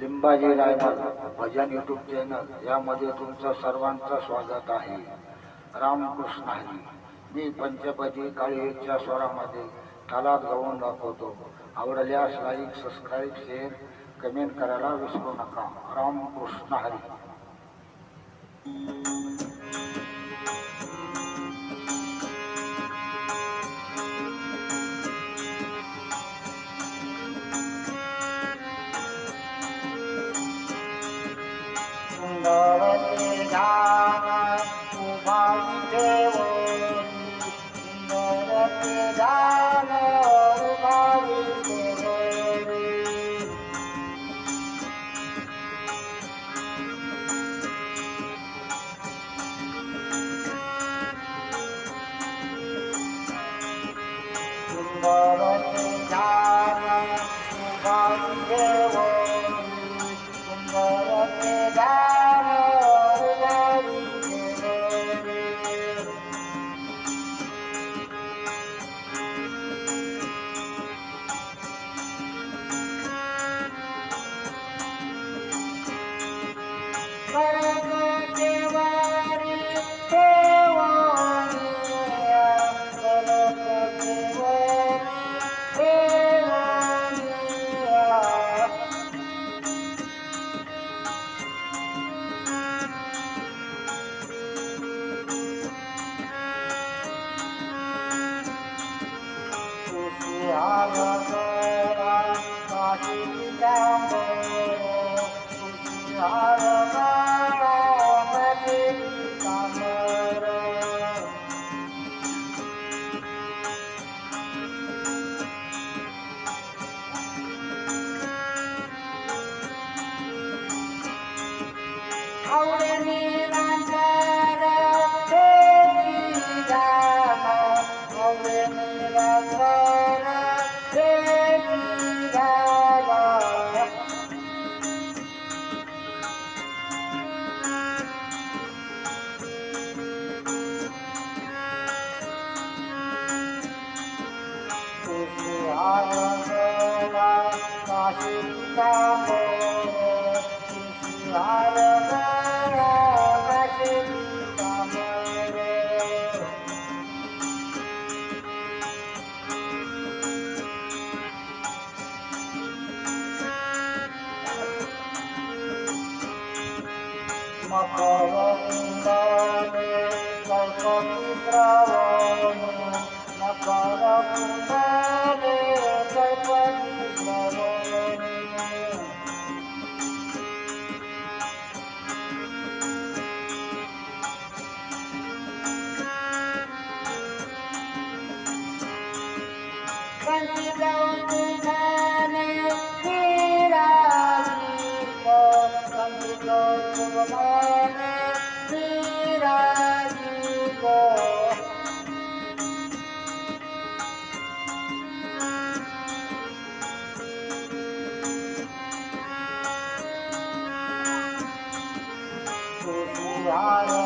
लिंबाजी रायमल भजन YouTube channel यामध्ये तुमचं सर्वांचं स्वागत आहे. रामकृष्ण हरी मी पंचपदी काळीच्या स्वरामध्ये तालात गाऊन दाखवतो. आवडल्यास लाईक सबस्क्राईब शेअर कमेंट करायला विसरू नका. Ramakrishna Hari. heart. Bye. Raya.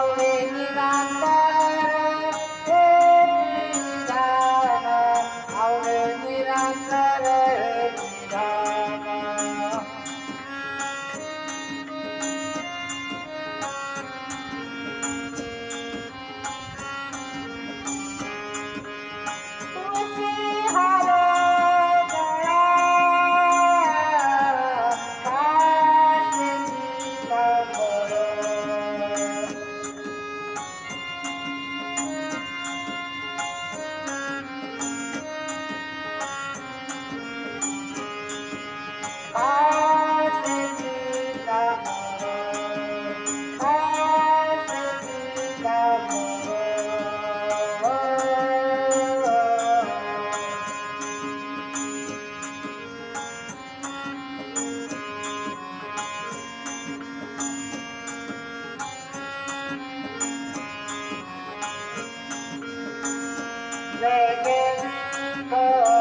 Oh, when you're Jai Jai Jai